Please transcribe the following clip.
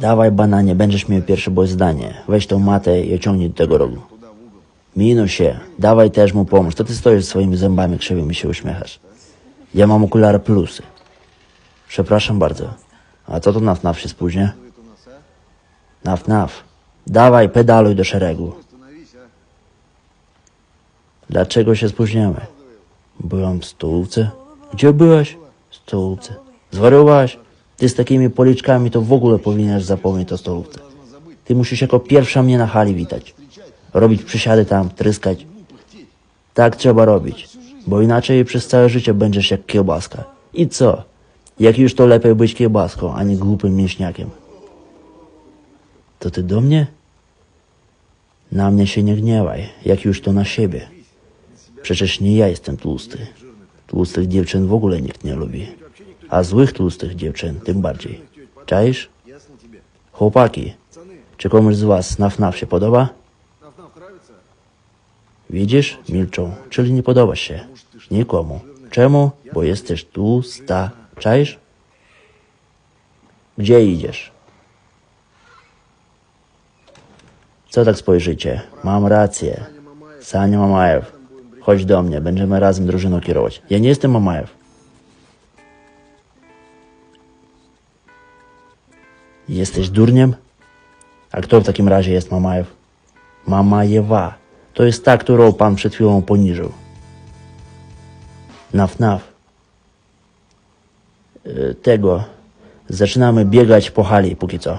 Dawaj bananie, będziesz miał pierwsze boś zdanie. Weź tą matę i ociągnij do tego rogu. Minusie, dawaj też mu pomóż. To ty stoisz swoimi zębami krzywymi się uśmiechasz. Ja mam okulary plusy. Przepraszam bardzo. A co to naf naf się spóźnia? Naf naf. Dawaj, pedaluj do szeregu. Dlaczego się spóźniamy? Byłam w stołówce. Gdzie byłaś? W stołówce. Zwariowałaś? Ty z takimi policzkami to w ogóle powinieneś zapomnieć o stołówce. Ty musisz jako pierwsza mnie na hali witać. Robić przysiady tam, tryskać. Tak trzeba robić, bo inaczej przez całe życie będziesz jak kiełbaska. I co? Jak już to lepiej być kiełbaską, a nie głupym mięśniakiem. To ty do mnie? Na mnie się nie gniewaj, jak już to na siebie. Przecież nie ja jestem tłusty. Tłustych dziewczyn w ogóle nikt nie lubi. A złych tłustych dziewczyn tym bardziej. Czaisz? Chłopaki, czy komuś z was naf-naf się podoba? Widzisz? Milczą, czyli nie podobasz się. Nikomu. Czemu? Bo jesteś tłusta. Czaisz? Gdzie idziesz? Co tak spojrzycie? Mam rację. Sania Mamajew. Chodź do mnie, będziemy razem drużyną kierować. Ja nie jestem Mamajew. Jesteś durniem? A kto w takim razie jest Mamajew? Mamajewa. To jest ta, którą pan przed chwilą poniżył. Naf, naf. Y, Tego. Zaczynamy biegać po hali póki co.